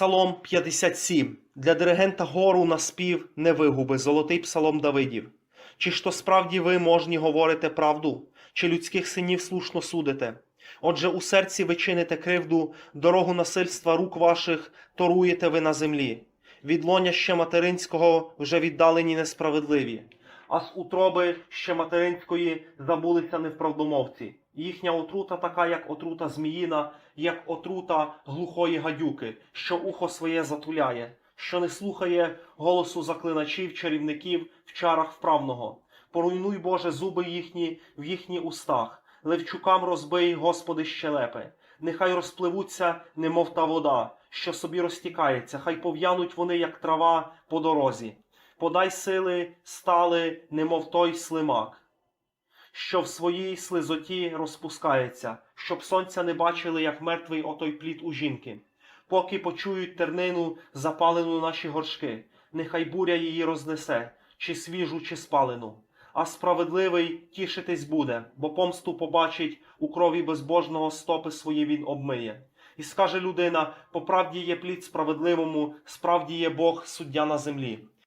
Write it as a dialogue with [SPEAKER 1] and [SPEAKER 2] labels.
[SPEAKER 1] Псалом 57. Для диригента гору на спів не вигуби, золотий псалом Давидів. Чи ж то справді ви можні говорите правду, чи людських синів слушно судите? Отже, у серці ви чините кривду, дорогу насильства рук ваших торуєте ви на землі. Від лоня ще материнського вже віддалені несправедливі, а з утроби ще материнської забулися невправдомовці. Їхня отрута така, як отрута зміїна, як отрута глухої гадюки, що ухо своє затуляє, що не слухає голосу заклиначів, чарівників в чарах вправного. Поруйнуй, Боже, зуби їхні в їхні устах, левчукам розбий, Господи, щелепи. Нехай розпливуться, немов та вода, що собі розтікається, хай пов'януть вони, як трава по дорозі. Подай сили, стали, немов той слимак що в своїй слизоті розпускається, щоб сонця не бачили, як мертвий отой плід у жінки. Поки почують тернину, запалену наші горшки, нехай буря її рознесе, чи свіжу, чи спалену. А справедливий тішитись буде, бо помсту побачить у крові безбожного стопи свої він обмиє. І скаже людина: по правді є плід справедливому, справді є Бог суддя на землі.